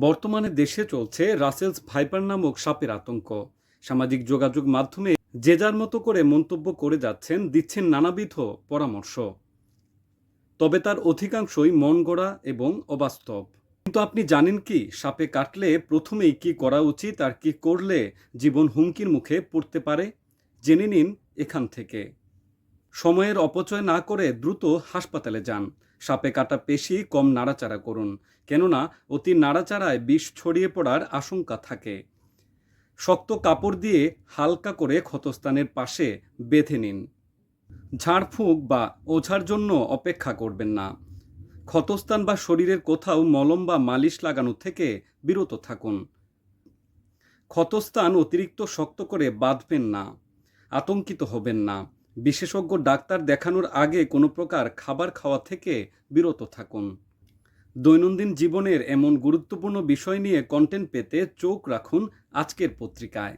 বর্তমানে দেশে চলছে রাসেলস ভাইপার নামক সাপের আতঙ্ক। সামাজিক যোগাযোগ মাধ্যমে যে যার মতো করে মন্তব্য করে যাচ্ছেন, দিচ্ছেন নানাবিধ পরামর্শ। তবে তার অধিকাংশই মন গড়া এবং অবাস্তব। কিন্তু আপনি জানেন কি, সাপে কাটলে প্রথমেই কি করা উচিত আর কি করলে জীবন হুমকির মুখে পড়তে পারে? জেনে নিন এখান থেকে। সময়ের অপচয় না করে দ্রুত হাসপাতালে যান। সাপে কাটা পেশি কম নাড়াচাড়া করুন, কেননা অতি নাড়াচাড়ায় বিষ ছড়িয়ে পড়ার আশঙ্কা থাকে। শক্ত কাপড় দিয়ে হালকা করে ক্ষতস্থানের পাশে বেঁধে নিন। ঝাড়ফুঁক বা ওঝার জন্য অপেক্ষা করবেন না। ক্ষতস্থান বা শরীরের কোথাও মলম বা মালিশ লাগানো থেকে বিরত থাকুন। ক্ষতস্থান অতিরিক্ত শক্ত করে বাঁধবেন না, আতঙ্কিত হবেন না। বিশেষজ্ঞ ডাক্তার দেখানোর আগে কোনো প্রকার খাবার খাওয়া থেকে বিরত থাকুন। দৈনন্দিন জীবনের এমন গুরুত্বপূর্ণ বিষয় নিয়ে কন্টেন্ট পেতে চোখ রাখুন আজকের পত্রিকায়।